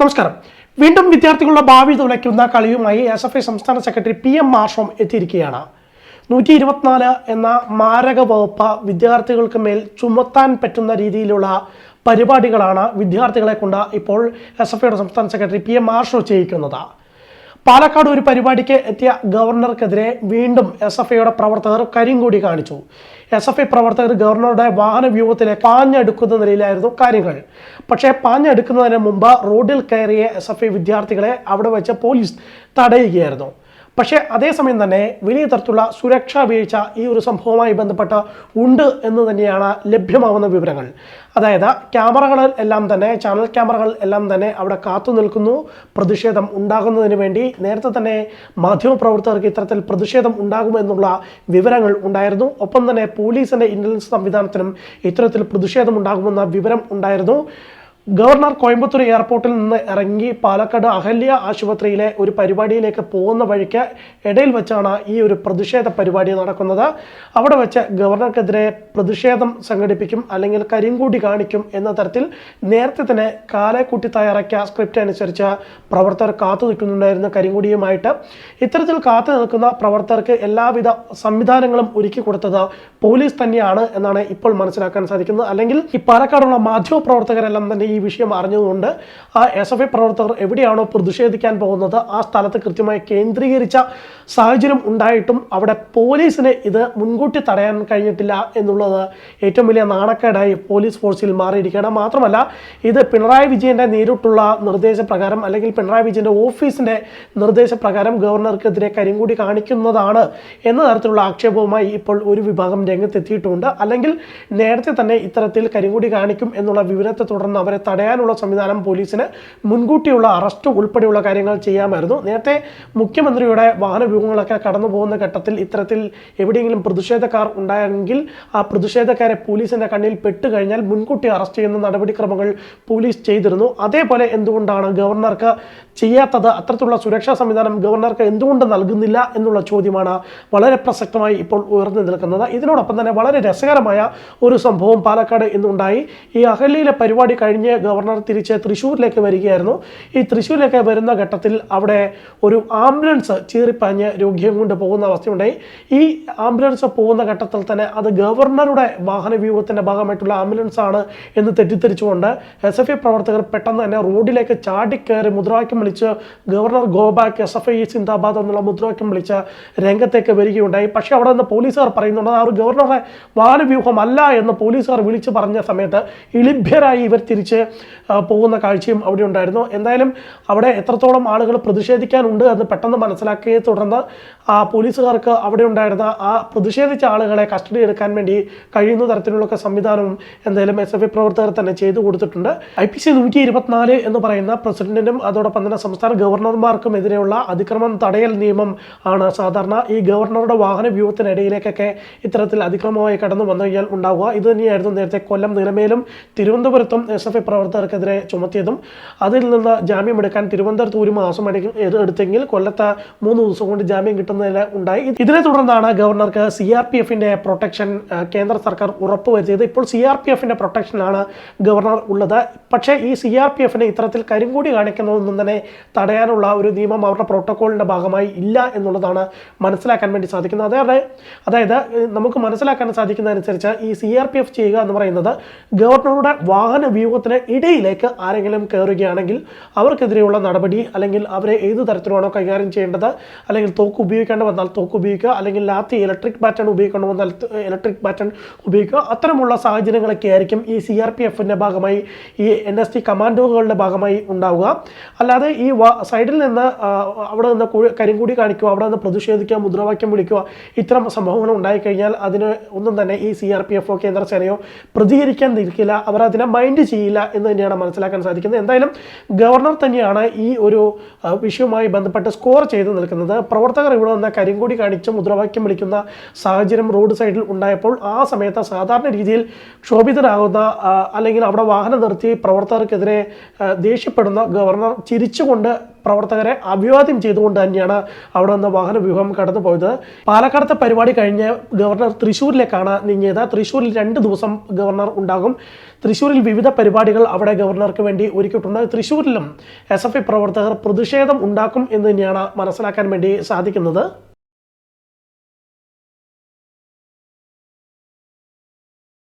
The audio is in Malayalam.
നമസ്കാരം. വീണ്ടും വിദ്യാർത്ഥികളുടെ ഭാവി തുലയ്ക്കുന്ന കളിയുമായി എസ് എഫ് ഐ സംസ്ഥാന സെക്രട്ടറി പി എം മാർഷോം എത്തിയിരിക്കുകയാണ്. നൂറ്റി ഇരുപത്തിനാല് എന്ന മാരക വകുപ്പ് വിദ്യാർത്ഥികൾക്ക് മേൽ ചുമത്താൻ പറ്റുന്ന രീതിയിലുള്ള പരിപാടികളാണ് വിദ്യാർത്ഥികളെ കൊണ്ട് ഇപ്പോൾ എസ് എഫ് ഐയുടെ സംസ്ഥാന സെക്രട്ടറി പി എം മാർഷോ ചെയ്യിക്കുന്നത് പാലക്കാട് ഒരു പരിപാടിക്ക് എത്തിയ ഗവർണർക്കെതിരെ വീണ്ടും എസ് എഫ് ഐയുടെ പ്രവർത്തകർ കരിങ്കൂടി കാണിച്ചു. എസ് എഫ് ഐ പ്രവർത്തകർ ഗവർണറുടെ വാഹന വ്യൂഹത്തിലെ പാഞ്ഞെടുക്കുന്ന നിലയിലായിരുന്നു കാര്യങ്ങൾ. പക്ഷേ പാഞ്ഞെടുക്കുന്നതിന് മുമ്പ് റോഡിൽ കയറിയ എസ് എഫ് ഐ വിദ്യാർത്ഥികളെ അവിടെ വെച്ച് പോലീസ് തടയുകയായിരുന്നു. പക്ഷേ അതേസമയം തന്നെ വലിയ തരത്തിലുള്ള സുരക്ഷാ വീഴ്ച ഈ ഒരു സംഭവവുമായി ബന്ധപ്പെട്ട് ഉണ്ട് എന്ന് തന്നെയാണ് ലഭ്യമാവുന്ന വിവരങ്ങൾ. അതായത് ക്യാമറകൾ എല്ലാം തന്നെ ചാനൽ ക്യാമറകൾ എല്ലാം തന്നെ അവിടെ കാത്തു നിൽക്കുന്നു. പ്രതിഷേധം ഉണ്ടാകുന്നതിന് വേണ്ടി നേരത്തെ തന്നെ മാധ്യമപ്രവർത്തകർക്ക് ഇത്തരത്തിൽ പ്രതിഷേധം ഉണ്ടാകുമെന്നുള്ള വിവരങ്ങൾ ഉണ്ടായിരുന്നു. ഒപ്പം തന്നെ പോലീസിന്റെ ഇന്റലിജൻസ് സംവിധാനത്തിനും ഇത്തരത്തിൽ പ്രതിഷേധം ഉണ്ടാകുമെന്ന വിവരം ഉണ്ടായിരുന്നു. ഗവർണർ കോയമ്പത്തൂർ എയർപോർട്ടിൽ നിന്ന് ഇറങ്ങി പാലക്കാട് അഹല്യ ആശുപത്രിയിലെ ഒരു പരിപാടിയിലേക്ക് പോകുന്ന വഴിക്ക് ഇടയിൽ വെച്ചാണ് ഈ ഒരു പ്രതിഷേധ പരിപാടി നടക്കുന്നത്. അവിടെ വെച്ച് ഗവർണർക്കെതിരെ പ്രതിഷേധം സംഘടിപ്പിക്കും അല്ലെങ്കിൽ കരിങ്കൂടി കാണിക്കും എന്ന തരത്തിൽ നേരത്തെ തന്നെ കാലേക്കൂട്ടി തയ്യാറാക്കിയ സ്ക്രിപ്റ്റ് അനുസരിച്ച് പ്രവർത്തകർ കാത്തു നിൽക്കുന്നുണ്ടായിരുന്നു കരിങ്കൂടിയുമായിട്ട്. ഇത്തരത്തിൽ കാത്തു നിൽക്കുന്ന പ്രവർത്തകർക്ക് എല്ലാവിധ സംവിധാനങ്ങളും ഒരുക്കി കൊടുത്തത് പോലീസ് തന്നെയാണ് എന്നാണ് ഇപ്പോൾ മനസ്സിലാക്കാൻ സാധിക്കുന്നത്. അല്ലെങ്കിൽ ഈ പാലക്കാടുള്ള മാധ്യമ പ്രവർത്തകരെല്ലാം തന്നെ ഈ വിഷയം അറിഞ്ഞതുകൊണ്ട് ആ എസ് എഫ് ഐ പ്രവർത്തകർ എവിടെയാണോ പ്രതിഷേധിക്കാൻ പോകുന്നത് ആ സ്ഥലത്ത് കൃത്യമായി കേന്ദ്രീകരിച്ച സാഹചര്യം ഉണ്ടായിട്ടും അവിടെ പോലീസിനെ ഇത് മുൻകൂട്ടി തടയാൻ കഴിഞ്ഞിട്ടില്ല എന്നുള്ളത് ഏറ്റവും വലിയ നാണക്കേടായി പോലീസ് ഫോഴ്സിൽ മാറിയിരിക്കുകയാണ്. മാത്രമല്ല ഇത് പിണറായി വിജയന്റെ നേരിട്ടുള്ള നിർദ്ദേശപ്രകാരം അല്ലെങ്കിൽ പിണറായി വിജയന്റെ ഓഫീസിന്റെ നിർദ്ദേശപ്രകാരം ഗവർണർക്കെതിരെ കരിങ്കൂടി കാണിക്കുന്നതാണ് എന്ന തരത്തിലുള്ള ആക്ഷേപവുമായി ഇപ്പോൾ ഒരു വിഭാഗം രംഗത്തെത്തിയിട്ടുണ്ട്. അല്ലെങ്കിൽ നേരത്തെ തന്നെ ഇത്തരത്തിൽ കരിങ്കൂടി കാണിക്കും എന്നുള്ള വിവരത്തെ തുടർന്ന് അവരെ തടയാനുള്ള സംവിധാനം പോലീസിന് മുൻകൂട്ടിയുള്ള അറസ്റ്റ് ഉൾപ്പെടെയുള്ള കാര്യങ്ങൾ ചെയ്യാമായിരുന്നു. നേരത്തെ മുഖ്യമന്ത്രിയുടെ വാഹന വ്യൂഹങ്ങളൊക്കെ കടന്നു പോകുന്ന ഘട്ടത്തിൽ ഇത്തരത്തിൽ എവിടെയെങ്കിലും പ്രതിഷേധക്കാർ ഉണ്ടായെങ്കിൽ ആ പ്രതിഷേധക്കാരെ പോലീസിന്റെ കണ്ണിൽ പെട്ടുകഴിഞ്ഞാൽ മുൻകൂട്ടി അറസ്റ്റ് ചെയ്യുന്ന നടപടിക്രമങ്ങൾ പോലീസ് ചെയ്തിരുന്നു. അതേപോലെ എന്തുകൊണ്ടാണ് ഗവർണർക്ക് ചെയ്യാത്തത്? അത്തരത്തിലുള്ള സുരക്ഷാ സംവിധാനം ഗവർണർക്ക് എന്തുകൊണ്ട് നൽകുന്നില്ല എന്നുള്ള ചോദ്യമാണ് വളരെ പ്രസക്തമായി ഇപ്പോൾ ഉയർന്നു നിൽക്കുന്നത്. ഇതിനോടൊപ്പം തന്നെ വളരെ രസകരമായ ഒരു സംഭവം പാലക്കാട് ഇന്നുണ്ടായി. ഈ അഹല്യയിലെ പരിപാടി കഴിഞ്ഞ് ഗവർണർ തിരിച്ച് തൃശ്ശൂരിലേക്ക് വരികയായിരുന്നു. ഈ തൃശ്ശൂരിലേക്ക് വരുന്ന ഘട്ടത്തിൽ അവിടെ ഒരു ആംബുലൻസ് ചീറിപ്പാഞ്ഞ് രോഗിയും കൊണ്ട് പോകുന്ന അവസ്ഥയുണ്ടായി. ഈ ആംബുലൻസ് പോകുന്ന ഘട്ടത്തിൽ തന്നെ അത് ഗവർണറുടെ വാഹന വ്യൂഹത്തിന്റെ ഭാഗമായിട്ടുള്ള ആംബുലൻസ് ആണ് എന്ന് തെറ്റിദ്ധരിച്ചുകൊണ്ട് എസ് എഫ് ഐ പ്രവർത്തകർ പെട്ടെന്ന് തന്നെ റോഡിലേക്ക് ചാടിക്കയറി മുദ്രാവാക്യം വിളിച്ച് governor go back S F I സിന്ദാബാദ് എന്നുള്ള മുദ്രാവാക്യം വിളിച്ച രംഗത്തേക്ക് വരികയുണ്ടായി. പക്ഷേ അവിടെ നിന്ന് പോലീസുകാർ പറയുന്നുണ്ട് ആ ഒരു ഗവർണറുടെ വാഹന വ്യൂഹം അല്ല എന്ന് പോലീസുകാർ വിളിച്ചു പറഞ്ഞ സമയത്ത് ഇളിഭ്യരായി ഇവർ തിരിച്ച് പോകുന്ന കാഴ്ചയും അവിടെ ഉണ്ടായിരുന്നു. എന്തായാലും അവിടെ എത്രത്തോളം ആളുകൾ പ്രതിഷേധിക്കാനുണ്ട് എന്ന് പെട്ടെന്ന് മനസ്സിലാക്കിയെ തുടർന്ന് ആ പോലീസുകാർക്ക് അവിടെ ഉണ്ടായിരുന്ന ആ പ്രതിഷേധിച്ച ആളുകളെ കസ്റ്റഡി എടുക്കാൻ വേണ്ടി കഴിയുന്ന തരത്തിലുള്ള സംവിധാനവും എന്തായാലും എസ് എഫ് ഐ പ്രവർത്തകർ തന്നെ ചെയ്തു കൊടുത്തിട്ടുണ്ട്. ഐ പി സി നൂറ്റി ഇരുപത്തിനാല് എന്ന് പറയുന്ന പ്രസിഡന്റിനും അതോടൊപ്പം തന്നെ സംസ്ഥാന ഗവർണർമാർക്കും എതിരെയുള്ള അതിക്രമം തടയൽ നിയമം ആണ് സാധാരണ ഈ ഗവർണറുടെ വാഹന വ്യൂഹത്തിനിടയിലേക്കൊക്കെ ഇത്തരത്തിൽ അതിക്രമമായി കടന്നു വന്നു കഴിഞ്ഞാൽ ഉണ്ടാവുക. ഇത് തന്നെയായിരുന്നു നേരത്തെ കൊല്ലം നിലമേലും തിരുവനന്തപുരത്തും എസ് എഫ് ഐ പ്രവർത്തകർക്കെതിരെ ചുമത്തിയതും അതിൽ നിന്ന് ജാമ്യം എടുക്കാൻ തിരുവനന്തപുരത്ത് ഒരു മാസം എടുത്തെങ്കിൽ കൊല്ലത്ത് മൂന്ന് ദിവസം കൊണ്ട് ജാമ്യം കിട്ടുന്നതിൽ ഉണ്ടായി. ഇതിനെ തുടർന്നാണ് ഗവർണർക്ക് സി ആർ പി എഫിന്റെ പ്രൊട്ടക്ഷൻ കേന്ദ്ര സർക്കാർ ഉറപ്പുവരുത്തിയത്. ഇപ്പോൾ സി ആർ പി എഫിന്റെ പ്രൊട്ടക്ഷനാണ് ഗവർണർ ഉള്ളത്. പക്ഷേ ഈ സി ആർ പി എഫിനെ ഇത്തരത്തിൽ കരിങ്കൂടി കാണിക്കുന്നതൊന്നും തന്നെ തടയാനുള്ള ഒരു നിയമം അവരുടെ പ്രോട്ടോക്കോളിന്റെ ഭാഗമായി ഇല്ല എന്നുള്ളതാണ് മനസ്സിലാക്കാൻ വേണ്ടി സാധിക്കുന്നത്. അതായത് അതായത് നമുക്ക് മനസ്സിലാക്കാൻ സാധിക്കുന്നതനുസരിച്ച് ഈ സി ആർ പി എഫ് ചെയ്യുക എന്ന് പറയുന്നത് ഗവർണറുടെ വാഹന വ്യൂഹത്തിന് ഇടയിലേക്ക് ആരെങ്കിലും കയറുകയാണെങ്കിൽ അവർക്കെതിരെയുള്ള നടപടി അല്ലെങ്കിൽ അവരെ ഏത് തരത്തിലാണോ കൈകാര്യം ചെയ്യേണ്ടത് അല്ലെങ്കിൽ തോക്ക് ഉപയോഗിക്കേണ്ട വന്നാൽ തോക്ക് ഉപയോഗിക്കുക അല്ലെങ്കിൽ ലാത്തി ഇലക്ട്രിക് ബാറ്റൺ ഉപയോഗിക്കേണ്ട വന്നാൽ ഇലക്ട്രിക് ബാറ്റൺ ഉപയോഗിക്കുക അത്തരമുള്ള സാഹചര്യങ്ങളൊക്കെ ആയിരിക്കും ഈ സി ആർ പി എഫിന്റെ ഭാഗമായി ഈ എൻ എസ് ടി കമാൻഡോകളുടെ ഭാഗമായി ഉണ്ടാവുക. അല്ലാതെ ഈ സൈഡിൽ നിന്ന് അവിടെ നിന്ന് കരിങ്കൂടി കാണിക്കുക അവിടെ നിന്ന് പ്രതിഷേധിക്കുക മുദ്രാവാക്യം വിളിക്കുക ഇത്തരം സംഭവങ്ങൾ ഉണ്ടായിക്കഴിഞ്ഞാൽ അതിന് ഒന്നും തന്നെ ഈ സി ആർ പി എഫോ കേന്ദ്രസേനയോ പ്രതികരിക്കാൻ നിൽക്കില്ല. അവർ അതിനെ മൈൻഡ് ചെയ്യില്ല എന്ന് തന്നെയാണ് മനസ്സിലാക്കാൻ സാധിക്കുന്നത്. എന്തായാലും ഗവർണർ തന്നെയാണ് ഈ ഒരു വിഷയവുമായി ബന്ധപ്പെട്ട് സ്കോർ ചെയ്ത് നിൽക്കുന്നത്. പ്രവർത്തകർ ഇവിടെ വന്ന കരിങ്കൂടി കാണിച്ച് മുദ്രാവാക്യം വിളിക്കുന്ന സാഹചര്യം റോഡ് സൈഡിൽ ഉണ്ടായപ്പോൾ ആ സമയത്ത് സാധാരണ രീതിയിൽ ക്ഷോഭിതരാകുന്ന അല്ലെങ്കിൽ അവിടെ വാഹനം നിർത്തി പ്രവർത്തകർക്കെതിരെ ദേഷ്യപ്പെടുന്ന ഗവർണർ ചിരിച്ചുകൊണ്ട് പ്രവർത്തകരെ അഭിവാദ്യം ചെയ്തുകൊണ്ട് തന്നെയാണ് അവിടെ നിന്ന് വാഹന വ്യൂഹം കടന്നു പോയത്. പാലക്കാടത്തെ പരിപാടി കഴിഞ്ഞ് ഗവർണർ തൃശ്ശൂരിലേക്കാണ് നീങ്ങിയത്. തൃശ്ശൂരിൽ രണ്ട് ദിവസം ഗവർണർ ഉണ്ടാകും. തൃശ്ശൂരിൽ വിവിധ പരിപാടികൾ അവിടെ ഗവർണർക്ക് വേണ്ടി ഒരുക്കിയിട്ടുണ്ട്. തൃശ്ശൂരിലും എസ് പ്രവർത്തകർ പ്രതിഷേധം ഉണ്ടാക്കും എന്ന് തന്നെയാണ് മനസ്സിലാക്കാൻ വേണ്ടി സാധിക്കുന്നത്.